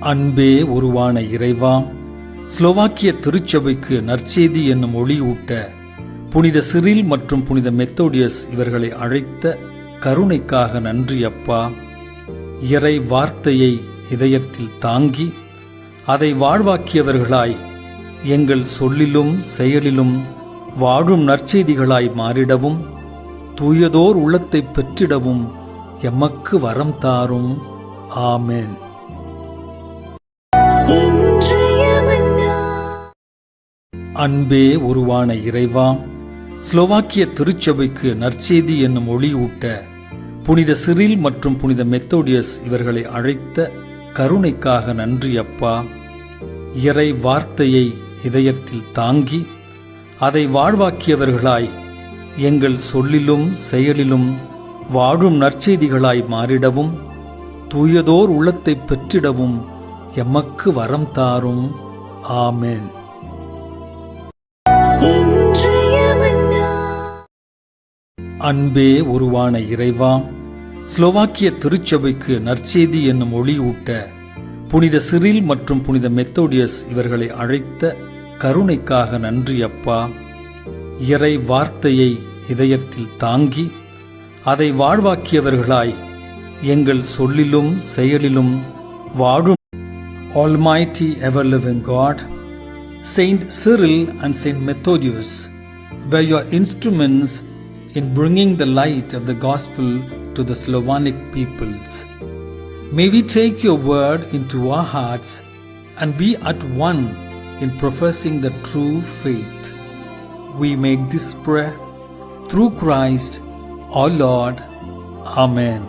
அன்பே உருவான இறைவா ஸ்லோவாக்கிய திருச்சபைக்கு நற்செய்தி என்னும் ஒளியூட்ட புனித சிறில் மற்றும் புனித மெத்தோடியஸ் இவர்களை அழைத்த கருணைக்காக நன்றி அப்பா. இறை வார்த்தையை இதயத்தில் தாங்கி அதை வாழ்வாக்கியவர்களாய் எங்கள் சொல்லிலும் செயலிலும் வாழும் நற்செய்திகளாய் மாறிடவும் தூயதோர் உள்ளத்தை பெற்றிடவும் எமக்கு வரம் தாரும். ஆமேன். அன்பே உருவான இறைவாம் ஸ்லோவாக்கிய திருச்சபைக்கு நற்செய்தி என்னும் ஒளியூட்ட புனித சிறில் மற்றும் புனித மெத்தோடியஸ் இவர்களை அழைத்த கருணைக்காக நன்றி அப்பா. இறை வார்த்தையை இதயத்தில் தாங்கி அதை வாழ்வாக்கியவர்களாய் எங்கள் சொல்லிலும் செயலிலும் வாழும் நற்செய்திகளாய் மாறிடவும் தூயதோர் உள்ளத்தை பெற்றிடவும் எமக்கு வரம் தாரும். ஆமேன். அன்பே உருவான இறைவா ஸ்லோவாக்கிய திருச்சபைக்கு நற்செய்தி என்னும் ஒளியூட்ட புனித சிறில் மற்றும் புனித மெத்தோடியஸ் இவர்களை அழைத்த கருணைக்காக நன்றி அப்பா. இறை வார்த்தையை இதயத்தில் தாங்கி அதை வாழ்வாக்கியவர்களாய் எங்கள் சொல்லிலும் செயலிலும் வாழும் almighty ever living god saint Cyril and saint Methodius were your instruments in bringing the light of the gospel to the Slavonic peoples. May we take your word into our hearts and be at one in professing the true faith. We make this prayer through Christ our Lord. Amen.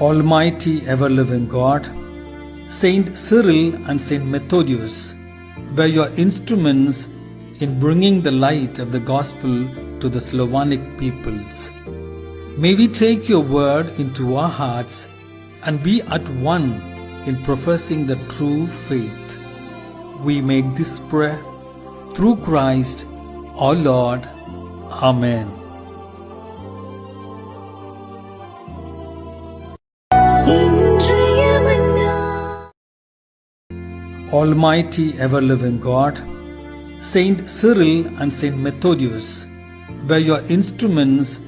Almighty ever living God, Saint Cyril and Saint Methodius were your instruments in bringing the light of the gospel to the Slavonic peoples. May we take your word into our hearts and be at one in professing the true faith. We make this prayer through Christ our Lord. Amen. Almighty ever-living God, Saint Cyril and Saint Methodius were your instruments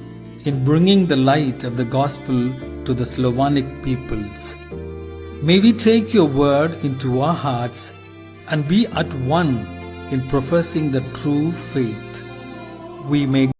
in bringing the light of the gospel to the Slavonic peoples. May we take your word into our hearts and be at one in professing the true faith. We make